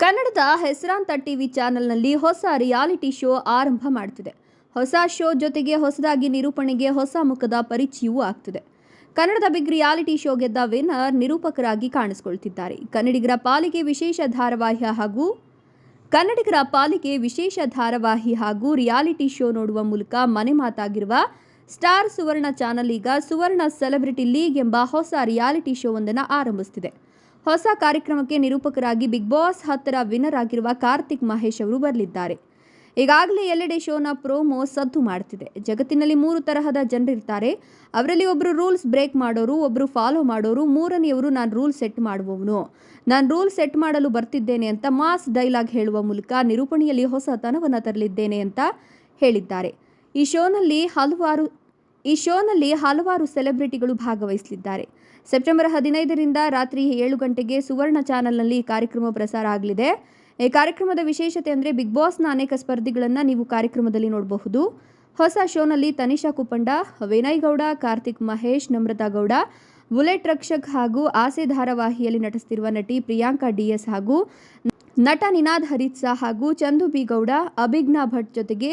ಕನ್ನಡದ ಹೆಸರಾಂತ ಟಿವಿ ಚಾನೆಲ್ನಲ್ಲಿ ಹೊಸ ರಿಯಾಲಿಟಿ ಶೋ ಆರಂಭ ಮಾಡ್ತಿದೆ. ಹೊಸ ಶೋ ಜೊತೆಗೆ ಹೊಸದಾಗಿ ನಿರೂಪಣೆಗೆ ಹೊಸ ಮುಖದ ಪರಿಚಯವೂ ಆಗ್ತಿದೆ. ಕನ್ನಡದ ಬಿಗ್ ರಿಯಾಲಿಟಿ ಶೋ ಗೆದ್ದ ವಿನ್ನರ್ ನಿರೂಪಕರಾಗಿ ಕಾಣಿಸಿಕೊಳ್ತಿದ್ದಾರೆ. ಕನ್ನಡಿಗರ ಪಾಲಿಗೆ ವಿಶೇಷ ಧಾರಾವಾಹಿ ಹಾಗೂ ಕನ್ನಡಿಗರ ಪಾಲಿಗೆ ವಿಶೇಷ ಧಾರಾವಾಹಿ ಹಾಗೂ ರಿಯಾಲಿಟಿ ಶೋ ನೋಡುವ ಮೂಲಕ ಮನೆ ಮಾತಾಗಿರುವ ಸ್ಟಾರ್ ಸುವರ್ಣ ಚಾನಲ್ ಈಗ ಸುವರ್ಣ ಸೆಲೆಬ್ರಿಟಿ ಲೀಗ್ ಎಂಬ ಹೊಸ ರಿಯಾಲಿಟಿ ಶೋ ಒಂದನ್ನು ಆರಂಭಿಸುತ್ತಿದೆ ಹೊಸ ಕಾರ್ಯಕ್ರಮಕ್ಕೆ ನಿರೂಪಕರಾಗಿ ಬಿಗ್ ಬಾಸ್ ಹತ್ತರ ವಿನ್ನರ್ ಆಗಿರುವ ಕಾರ್ತಿಕ್ ಮಹೇಶ್ ಅವರು ಬರಲಿದ್ದಾರೆ. ಈಗಾಗಲೇ ಎಲ್ಲೆಡೆ ಶೋನ ಪ್ರೋಮೋ ಸದ್ದು ಮಾಡ್ತಿದೆ. ಜಗತ್ತಿನಲ್ಲಿ ಮೂರು ತರಹದ ಜನರಿರ್ತಾರೆ ಅವರಲ್ಲಿ ಒಬ್ಬರು ರೂಲ್ಸ್ ಬ್ರೇಕ್ ಮಾಡೋರು ಒಬ್ಬರು ಫಾಲೋ ಮಾಡೋರು ಮೂರನೆಯವರು ನಾನು ರೂಲ್ ಸೆಟ್ ಮಾಡುವವನು. ನಾನು ರೂಲ್ ಸೆಟ್ ಮಾಡಲು ಬರ್ತಿದ್ದೇನೆ ಅಂತ ಮಾಸ್ ಡೈಲಾಗ್ ಹೇಳುವ ಮೂಲಕ ನಿರೂಪಣೆಯಲ್ಲಿ ಹೊಸತನವನ್ನು ತರಲಿದ್ದೇನೆ ಅಂತ ಹೇಳಿದ್ದಾರೆ. ಈ ಶೋನಲ್ಲಿ ಹಲವಾರು ಈ ಶೋನಲ್ಲಿ ಹಲವಾರು ಸೆಲೆಬ್ರಿಟಿಗಳು ಭಾಗವಹಿಸಲಿದ್ದಾರೆ. ಸೆಪ್ಟೆಂಬರ್ ಹದಿನೈದರಿಂದ ರಾತ್ರಿ ಏಳು ಗಂಟೆಗೆ ಸುವರ್ಣ ಚಾನೆಲ್ನಲ್ಲಿ ಈ ಕಾರ್ಯಕ್ರಮ ಪ್ರಸಾರ ಆಗಲಿದೆ. ಈ ಕಾರ್ಯಕ್ರಮದ ವಿಶೇಷತೆ ಅಂದರೆ ಬಿಗ್ ಬಾಸ್ನ ಅನೇಕ ಸ್ಪರ್ಧಿಗಳನ್ನು ನೀವು ಕಾರ್ಯಕ್ರಮದಲ್ಲಿ ನೋಡಬಹುದು. ಹೊಸ ಶೋನಲ್ಲಿ ತನಿಷಾ ಕುಪಂಡ ವಿನಯ್ ಗೌಡ, ಕಾರ್ತಿಕ್ ಮಹೇಶ್, ನಮ್ರತಾ ಗೌಡ, ಬುಲೆಟ್ ರಕ್ಷಕ್ ಹಾಗೂ ಆಸೆ ಧಾರಾವಾಹಿಯಲ್ಲಿ ನಟಿಸುತ್ತಿರುವ ನಟಿ ಪ್ರಿಯಾಂಕಾ ಡಿಎಸ್ ಹಾಗೂ ನಟ ನಿನಾದ್ ಹರಿತ್ಸಾ ಹಾಗೂ ಚಂದು ಬಿ ಗೌಡ, ಅಭಿಜ್ಞಾ ಭಟ್ ಜೊತೆಗೆ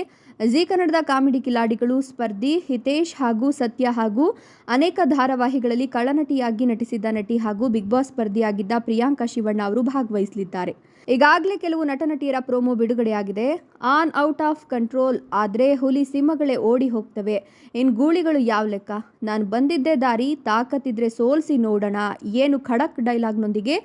ಜಿ ಕನ್ನಡದ ಕಾಮಿಡಿ ಕಿಲಾಡಿಗಳು ಸ್ಪರ್ಧಿ, ಹಿತೇಶ್ ಹಾಗೂ ಸತ್ಯ ಹಾಗೂ ಅನೇಕ ಧಾರಾವಾಹಿಗಳಲ್ಲಿ ಕಳನಟಿಯಾಗಿ ನಟಿಸಿದ್ದ ನಟಿ ಹಾಗೂ ಬಿಗ್ ಬಾಸ್ ಸ್ಪರ್ಧಿಯಾಗಿದ್ದ ಪ್ರಿಯಾಂಕಾ ಶಿವಣ್ಣ ಅವರು ಭಾಗವಹಿಸಲಿದ್ದಾರೆ. ಈಗಾಗಲೇ ಕೆಲವು ನಟನಟಿಯರ ಪ್ರೋಮೋ ಬಿಡುಗಡೆಯಾಗಿದೆ. ಆನ್, ಔಟ್ ಆಫ್ ಕಂಟ್ರೋಲ್ ಆದರೆ ಹುಲಿ ಸಿಂಹಗಳೇ ಓಡಿ ಹೋಗ್ತವೆ. ಇನ್ನು ಗೂಳಿಗಳು ಯಾವ ಲೆಕ್ಕ? ನಾನು ಬಂದಿದ್ದೆ ದಾರಿ, ತಾಕತ್ತಿದ್ರೆ ಸೋಲ್ಸಿ ನೋಡೋಣ. ಏನು ಖಡಕ್ ಡೈಲಾಗ್ನೊಂದಿಗೆ?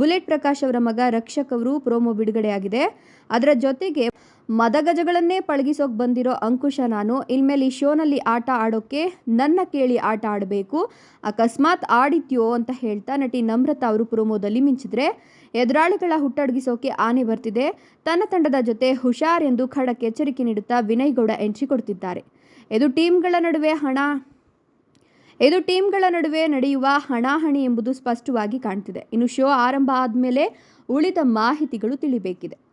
ಬುಲೆಟ್ ಪ್ರಕಾಶ್ ಅವರ ಮಗ ರಕ್ಷಕ್ ಅವರು ಪ್ರೋಮೋ ಬಿಡುಗಡೆಯಾಗಿದೆ. ಅದರ ಜೊತೆಗೆ ಮದಗಜಗಳನ್ನೇ ಪಳಗಿಸೋಕೆ ಬಂದಿರೋ ಅಂಕುಶ ನಾನು. ಇನ್ಮೇಲೆ ಈ ಶೋನಲ್ಲಿ ಆಟ ಆಡೋಕ್ಕೆ ನನ್ನ ಕೇಳಿ ಆಟ ಆಡಬೇಕು. ಅಕಸ್ಮಾತ್ ಆಡಿದ್ಯೋ ಅಂತ ಹೇಳ್ತಾ ನಟಿ ನಮ್ರತಾ ಅವರು ಪ್ರೋಮೋದಲ್ಲಿ ಮಿಂಚಿದ್ರೆ ಎದುರಾಳಿಗಳ ಹುಟ್ಟಡಗಿಸೋಕೆ ಆನೆ ಬರ್ತಿದೆ. ತನ್ನ ತಂಡದ ಜೊತೆ ಹುಷಾರ್ ಎಂದು ಖಡಕ್ ಎಚ್ಚರಿಕೆ ನೀಡುತ್ತಾ ವಿನಯ್ ಗೌಡ ಎಂಟ್ರಿ ಕೊಡ್ತಿದ್ದಾರೆ. ಇದು ಟೀಮ್ಗಳ ನಡುವೆ ಹಣ ಇದು ಟೀಮ್ಗಳ ನಡುವೆ ನಡೆಯುವ ಹಣಾಹಣಿ ಎಂಬುದು ಸ್ಪಷ್ಟವಾಗಿ ಕಾಣ್ತಿದೆ. ಇನ್ನು ಶೋ ಆರಂಭ ಆದಮೇಲೆ ಉಳಿದ ಮಾಹಿತಿಗಳು ತಿಳಿಬೇಕಿದೆ.